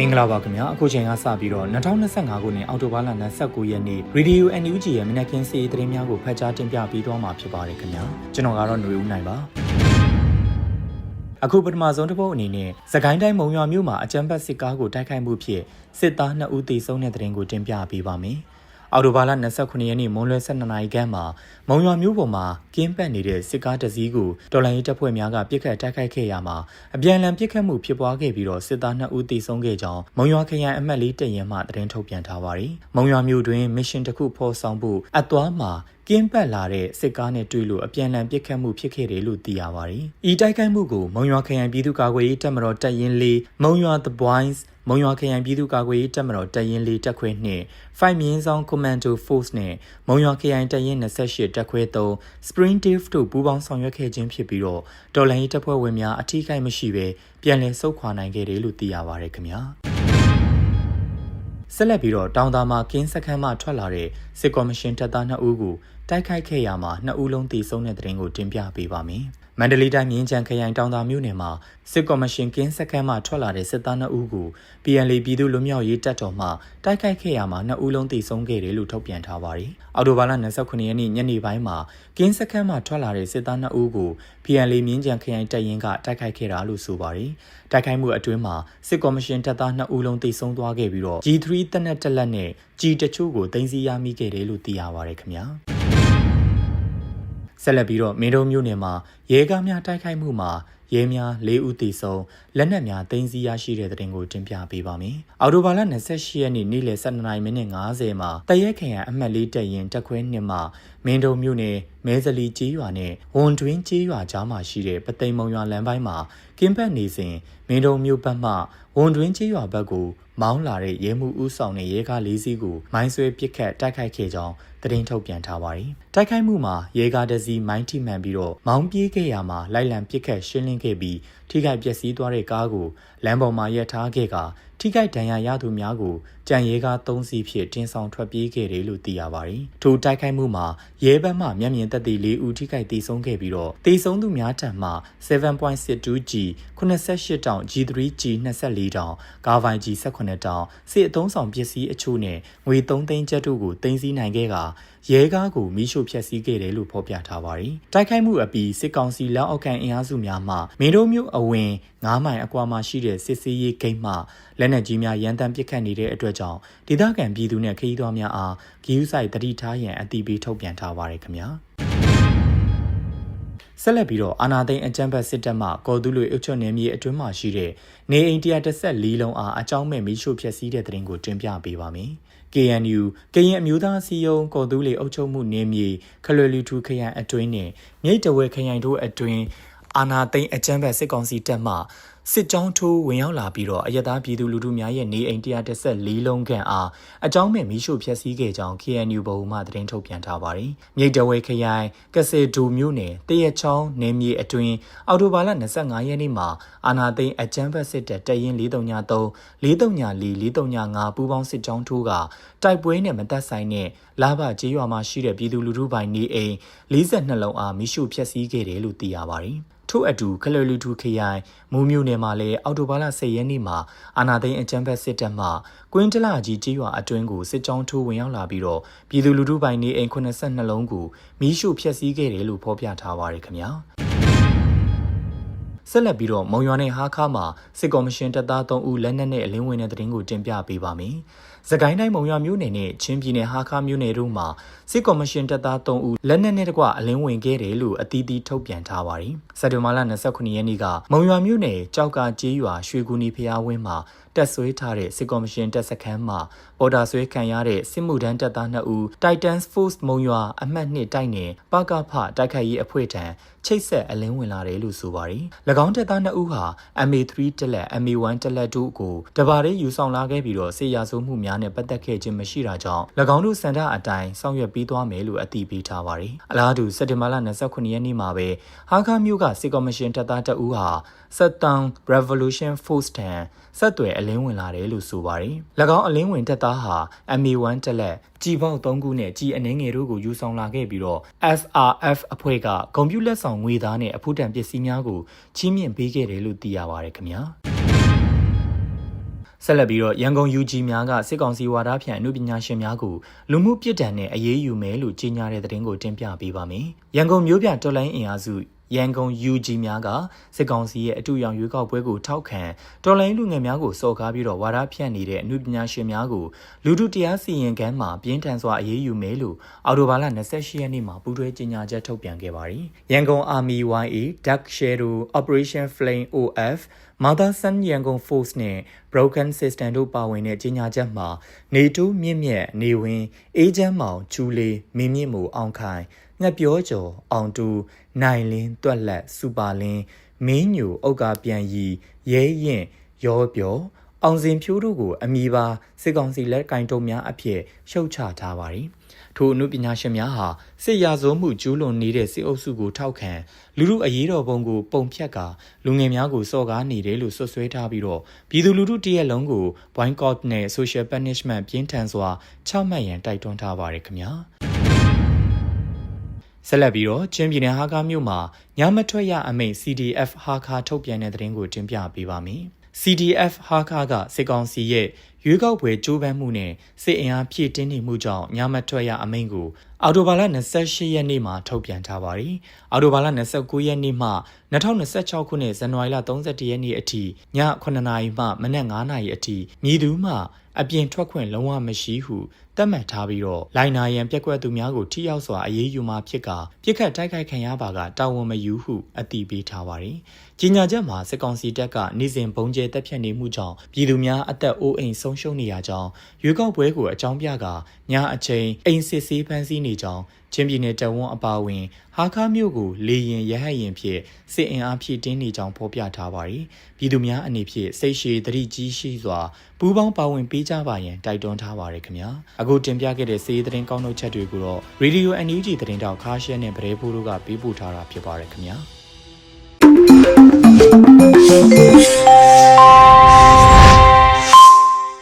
မင်္ဂလာပါခင်ဗျာအခုချိန်ကစပြီးတော့2025ခုနှစ်အောက်တိုဘာလ29ရက်နေ့ Radio NUG ရဲ့မနက်ခင်းစီးရီးသတင်းများကိုဖတ်ကြားတင်ပြပေးသွားမှာဖြစ်ပါတယ်ခင်ဗျာကျွန်တော်ကတော့ຫນွေဦးနိုင်ပါအခုပထမဆုံးတစ်ပုတ်အနေနဲ့စကိုင်းတိုင်းမုံရွာမြို့မှာအကြမ်းဖက်စစ်ကားကိုတိုက်ခိုက်မှုဖြင့်စစ်သား2ဦးသေဆုံးတဲ့တဲ့တင်ကိုတင်ပြပေးပါမယ် အော်တိုဘာလ29ရက်နေ့မွန်းလွဲ12နာရီခန့်မှာမုံရွာမြို့ပေါ်မှာကင်းပတ်နေတဲ့စစ်ကားတစ်စီးကိုတော်လိုင်းရေးတပ်ဖွဲ့များကပစ်ခတ်တိုက်ခိုက်ခဲ့ရမှာအပြန်အလှန်ပစ်ခတ်မှုဖြစ်ပွားခဲ့ပြီးတော့စစ်သား2ဦးသေဆုံးခဲ့ကြောင်းမုံရွာခရိုင်အမှတ်လေးတရင်မှသတင်းထုတ်ပြန်ထားပါတယ်။မုံရွာမြို့တွင်မစ်ရှင်တစ်ခုဖော်ဆောင်ဖို့အသွားမှာကင်းပတ်လာတဲ့စစ်ကားနဲ့တွေ့လို့အပြန်အလှန်ပစ်ခတ်မှုဖြစ်ခဲ့တယ်လို့သိရပါတယ်။ဤတိုက်ခိုက်မှုကိုမုံရွာခရိုင်ပြည်သူ့ကာကွယ်ရေးတပ်မတော်တပ်ရင်းလေးမုံရွာ The Boys မုံရွာခရိုင်ပြည်သူ့ကာကွယ်ရေးတပ်မတော်တပ်ရင်းလေးတပ်ခွဲနှင့် Five မြင်းဆောင် Commando Force နဲ့မုံရွာခရိုင်တပ်ရင်း28တပ်ခွဲ3 Spring Div တို့ပူးပေါင်းဆောင်ရွက်ခဲ့ခြင်းဖြစ်ပြီးတော့တော်လိုင်းရေးတပ်ဖွဲ့ဝင်များအထီးကိုက်မရှိဘဲပြန်လည်ဆုတ်ခွာနိုင်ခဲ့တယ်လို့သိရပါတယ်ခင်ဗျာဆက်လက်ပြီးတော့တောင်သာမှာကင်းစခန်းမှထွက်လာတဲ့စစ်ကော်မရှင်တပ်သား2ဦးကိုတိုက်ခိုက်ခဲ့ရမှာ2ဦးလုံးသေဆုံးတဲ့တဲ့ရင်ကိုတင်ပြပေးပါမယ်။ မန္တလေးတိုင်းမြင်းချံခရိုင်တောင်သာမြို့နယ်မှာစစ်ကော်မရှင်ကင်းစခန်းမှထွက်လာတဲ့စစ်သား2ဦးကို PNL ပြည်သူ့လူမျိုးရေးတပ်တော်မှတိုက်ခိုက်ခဲ့ရမှာ2ဦးလုံးသေဆုံးခဲ့တယ်လို့ထုတ်ပြန်ထားပါတယ်။အော်တိုဘာလ29ရက်နေ့ညနေပိုင်းမှာကင်းစခန်းမှထွက်လာတဲ့စစ်သား2ဦးကို PNL မြင်းချံခရိုင်တပ်ရင်းကတိုက်ခိုက်ခဲ့တာလို့ဆိုပါတယ်။တိုက်ခိုက်မှုအတွင်းမှာစစ်ကော်မရှင်တပ်သား2ဦးလုံးသေဆုံးသွားခဲ့ပြီးတော့ G3 တပ်နက်တက်လက်နဲ့ G တချို့ကိုတင်စီရမိခဲ့တယ်လို့သိရပါတယ်ခင်ဗျာ။ ဆက်လက်ပြီးတော့မင်းတို့မျိုးနယ်မှာရဲကားများတိုက်ခိုက်မှုမှာရဲများ၄ဦးသေဆုံးလက်နက်များသိမ်းဆည်းရရှိတဲ့တဲ့တင်ကိုတင်ပြပေးပါမယ်။အော်တိုဘာလ28ရက်နေ့နေ့လယ်12:50မိနစ်50မှာတရက်ခရိုင်အမှတ်၄တက်ရင်တက်ခွဲနှစ်မှာမင်းတို့မြို့နယ်မဲစလီကျေးရွာနဲ့ဝန်တွင်းကျေးရွာကြားမှာရှိတဲ့ပသိမ်မုံရွာလမ်းပိုင်းမှာကင်းပတ်နေစဉ်မင်းတို့မြို့ဘက်မှဝန်တွင်းကျေးရွာဘက်ကိုမောင်းလာတဲ့ရဲမှုဦးဆောင်တဲ့ရဲကား၄စီးကိုမိုင်းဆွဲပစ်ခတ်တိုက်ခိုက်ခဲ့ကြောင်းသတင်းထုတ်ပြန်ထားပါတယ်။တိုက်ခိုက်မှုမှာရဲကားတစ်စီးမိုင်းထိမှန်ပြီးတော့မောင်းပြေးခဲ့ရမှာလိုက်လံပစ်ခတ်ရှင်းလင်းခဲ့ပြီးထိခိုက်ပျက်စီးသွားတဲ့ကားကိုလမ်းပေါ်မှာရပ်ထားခဲ့က ထိခိုက်ဒဏ်ရာရသူများကိုကြံရဲကား၃စီးဖြင့်တင်းဆောင်ထွက်ပြေးခဲ့တယ်လို့သိရပါတယ်။ထိုတိုက်ခိုက်မှုမှာရဲဘက်မှမျက်မြင်သက်သေ၄ဦးထိခိုက်ဒေဆုံးခဲ့ပြီးတော့ဒေဆုံးသူများထံမှ 7.62G 88တောင် G3G 24တောင်ကားဗိုင် G 18တောင်စစ်အုံဆောင်ပစ္စည်းအချို့နဲ့ငွေ3သိန်းကျပ်တို့ကိုတင်စီနိုင်ခဲ့က ရဲကားကိုမိရှို့ဖျက်ဆီးခဲ့တယ်လို့ဖော်ပြထားပါတယ်။တိုက်ခိုက်မှုအပြီးစစ်ကောင်စီလက်အောက်ခံအင်အားစုများမှမင်းတို့မျိုးအဝင်9မိုင်အကွာမှာရှိတဲ့စစ်စေးရေးဂိတ်မှလက်နက်ကြီးများရန်တမ်းပစ်ခတ်နေတဲ့အတွက်ကြောင့်ဒေသခံပြည်သူနဲ့ခရီးသွားများအားဂီယူဆိုင်တတိထားရန်အတိပေးထုတ်ပြန်ထားပါတယ်ခင်ဗျာ။ ဆက်လက်ပြီးတော့အာနာသိန်းအကြမ်းဖက်စစ်တပ်မှကော်တူးလူအုပ်ချုပ်နေမြေအတွင်းမှာရှိတဲ့နေအိမ်114လုံးအားအကြောင်းမဲ့မိရှုဖျက်ဆီးတဲ့တဲ့ရင်ကိုတင်ပြပေးပါမယ်။ KNU ကရင်အမျိုးသားစီယုံကော်တူးလေအုပ်ချုပ်မှုနေမြေခလွယ်လူထူခရိုင်အတွင်းနဲ့မြိတ်တဝဲခရိုင်တို့အတွင်းအာနာသိန်းအကြမ်းဖက်စစ်ကောင်စီတပ်မှ စစ်ကြောင်းထိုးဝင်ရောက်လာပြီးတော့အယက်သားပြည်သူလူထုများရဲ့နေအိမ်114လုံးခန့်အားအကြောင်းမဲ့မီးရှို့ဖျက်ဆီးခဲ့ကြောင်း KNU ဗဟိုမှသတင်းထုတ်ပြန်ထားပါတယ်။မြိတ်တဝဲခရိုင်ကစေဒူမြို့နယ်တရက်ချောင်းနယ်မြေအတွင်းအော်တိုဘာလ25ရက်နေ့မှာအာနာသိန်းအကြမ်းဖက်စစ်တပ်တရင်433 434 435ပူးပေါင်းစစ်ကြောင်းထိုးကတိုက်ပွဲနဲ့မသက်ဆိုင်တဲ့လာဘကျေးရွာမှာရှိတဲ့ပြည်သူလူထုပိုင်နေအိမ်42လုံးအားမီးရှို့ဖျက်ဆီးခဲ့တယ်လို့သိရပါတယ်။ ထို့အတူကလလူတူခရိုင်မူးမျိုးနယ်မှာလည်းအော်တိုဘာလ10ရက်နေ့မှာအာနာသိန်းအကြမ်းဖက်စစ်တပ်မှကွင်းတလာကြီးကြေးရွာအတွင်းကိုစစ်ကြောင်းထိုးဝင်ရောက်လာပြီးတော့ပြည်သူလူထုပိုင်နေအိမ်82လုံးကိုမီးရှို့ဖျက်ဆီးခဲ့တယ်လို့ဖော်ပြထားပါရခင်ဗျာဆက်လက်ပြီးတော့မုံရွာနဲ့ဟားခါမှာစစ်ကော်မရှင်တပ်သား3ဦးလက်နက်နဲ့အလင်းဝင်တဲ့တဲ့တင်ကိုတင်ပြပေးပါမယ်။ စကိုင်းတိုင်းမုံရွာမြို့နယ်နဲ့ချင်းပြည်နယ်ဟားခါမြို့နယ်တို့မှာစစ်ကော်မရှင်တပ်သား3ဦးလက်နက်နဲ့တကွအလင်းဝင်ခဲ့တယ်လို့အသီးသီးထုတ်ပြန်ထားပါတယ်။စက်တင်ဘာလ29ရက်နေ့ကမုံရွာမြို့နယ်ကြောက်ကကျေးရွာရွှေကူနီဖျားဝင်းမှာတက်ဆွဲထားတဲ့စစ်ကော်မရှင်တပ်စခန်းမှာအော်ဒါဆွဲခံရတဲ့စစ်မှုထမ်းတပ်သား2ဦး Titans Force မုံရွာအမှတ်2တိုက်နယ်ပကဖတိုက်ခိုက်ရေးအဖွဲ့ထံချိတ်ဆက်အလင်းဝင်လာတယ်လို့ဆိုပါတယ်။၎င်းတပ်သား2ဦးဟာ MA3 တက်လက် MA1 တက်လက်တို့ကိုတဘာရေးယူဆောင်လာခဲ့ပြီးတော့ဆေးရဆိုးမှုများနဲ့ပတ်သက်ခဲ့ခြင်းမရှိတာကြောင့်၎င်းတို့စန္ဒအတိုင်းဆောင်ရွက်ပြီးသွားမယ်လို့အသိပေးထားပါတယ်။အလားတူစက်တင်ဘာလ29ရက်နေ့မှာပဲဟာခါမြို့ကစစ်ကော်မရှင်တပ်သား2ဦးဟာစက်တန် Revolution Force ထံဆက်သွယ်အလင်းဝင်လာတယ်လို့ဆိုပါတယ်။၎င်းအလင်းဝင်တပ်သားဟာ MA1 တက်လက်ကြီးပေါက်3ခုနဲ့ကြီးအနှင်းငယ်တို့ကိုယူဆောင်လာခဲ့ပြီးတော့ SRF အဖွဲ့ကကွန်ပျူတာဆောင်ငွေသားနဲ့အဖို့တန်ပစ္စည်းများကိုချီးမြှင့်ပေးခဲ့တယ်လို့သိရပါတယ်ခင်ဗျာ။ ဆက်လက်ပြီးတော့ရန်ကုန် UG များကစစ်ကောင်စီဝါဒဖြန့်အမှုပညာရှင်များကိုလူမှုပြစ်ဒဏ်နဲ့အရေးယူမယ်လို့ကြေညာတဲ့သတင်းကိုတင်ပြပေးပါမယ်။ရန်ကုန်မြို့ပြတော်လိုင်းအင်အားစု ရန်ကုန် UG များကစစ်ကောင်စီရဲ့အတူရောင်ရွေးကောက်ပွဲကိုထောက်ခံတော်လိုင်းလူငယ်များကိုစော်ကားပြီးတော့ဝါဒဖြန့်နေတဲ့အမှုပညာရှင်များကိုလူထုတရားစီရင်ခန်းမှာပြင်းထန်စွာအရေးယူမယ်လို့အော်တိုဘာလ28ရက်နေ့မှာပူးတွဲကြေညာချက်ထုတ်ပြန်ခဲ့ပါတယ်။ရန်ကုန် Army YA Dark Shadow Operation Flame OF Mother Sun Yangon Force နဲ့ Broken System တို့ပါဝင်တဲ့ကြေညာချက်မှာနေတိုးမြင့်မြတ်နေဝင်အေဂျင့်မောင်ချူလေးမင်းမြင့်မူအောင်ခိုင် ငှက်ပြောကျော်အောင်တူနိုင်လင်းတွက်လက်စူပါလင်းမင်းညိုဥက္ကာပြန်ရီရဲရင်ရောပြောအောင်စင်ဖြိုးတို့ကိုအမိပါစစ်ကောင်စီလက်ကင်တုံများအဖြစ်ရှုတ်ချထားပါတယ်။ထိုအမှုပညာရှင်များဟာစစ်ရာဇဝမှုကျူးလွန်နေတဲ့စစ်အုပ်စုကိုထောက်ခံလူလူအရေးတော်ပုံကိုပုံဖြတ်ကာလူငယ်များကိုစော်ကားနေတယ်လို့ဆွဆွဲထားပြီးတော့ပြည်သူလူထုတရက်လုံးကို boycott နဲ့ social punishment ပြင်းထန်စွာချမှတ်ရန်တိုက်တွန်းထားပါတယ်ခင်ဗျာ။ ဆက်လက်ပြီးတော့ချင်းပြည်နယ်ဟာကာမြို့မှာညမထွက်ရအမိန့် CDF ဟာခါထုတ်ပြန်တဲ့သတင်းကိုတင်ပြပေးပါမယ်။ CDF ဟာခါကစစ်ကောင်စီရဲ့ရွေးကောက်ပွဲကြိုးပမ်းမှုနဲ့စစ်အင်အားဖြည့်တင်းနေမှုကြောင့်ညမထွက်ရအမိန့်ကိုအော်တိုဘာလ28ရက်နေ့မှာထုတ်ပြန်ထားပါတယ်။အော်တိုဘာလ29ရက်နေ့မှ2026ခုနှစ်ဇန်နဝါရီလ31ရက်နေ့အထိည9နာရီမှမနက်9နာရီအထိမြည်သူမှအပြင်ထွက်ခွင့်လုံးဝမရှိဟုသတ်မှတ်ထားပြီးတော့လိုင်နာရန်ပြက်ကွက်သူများကိုထိရောက်စွာအရေးယူမှာဖြစ်ကပြစ်ခတ်တိုက်ခိုက်ခံရပါကတာဝန်မယူဟုအတိပေးထားပါတယ်။ကြီးညာချက်မှာစစ်ကောင်စီတပ်ကနေ့စဉ်ဘုံကျဲတပ်ဖြတ်နေမှုကြောင့်ပြည်သူများအသက်အိုးအိမ်ဆုံးဆုံးရှုံးနေရကြောင်းရွေးကောက်ပွဲကိုအကြောင်းပြကညအချိန်အိမ်စစ်ဆေးဖမ်းဆီးနေကြောင်းချင်းပြည်နယ်တဝန်အပါအဝင်ဟာခါမြို့ကိုလေရင်ရဟတ်ရင်ဖြင့်စစ်အင်အားဖြည့်တင်းနေကြောင်းဖော်ပြထားပါသည်ပြည်သူများအနေဖြင့်စိတ်ရှည်တတိကြီးရှိစွာပူးပေါင်းပါဝင်ပေးကြပါရန်တိုက်တွန်းထားပါရခင်ဗျာအခုတင်ပြခဲ့တဲ့စီးရီးသတင်းကောင်းထုတ်ချက်တွေကိုတော့ Radio NUG သတင်းတောက်ခါရှဲနဲ့ဗရေဘူးတို့ကပေးပို့ထားတာဖြစ်ပါရခင်ဗျာ Thank you.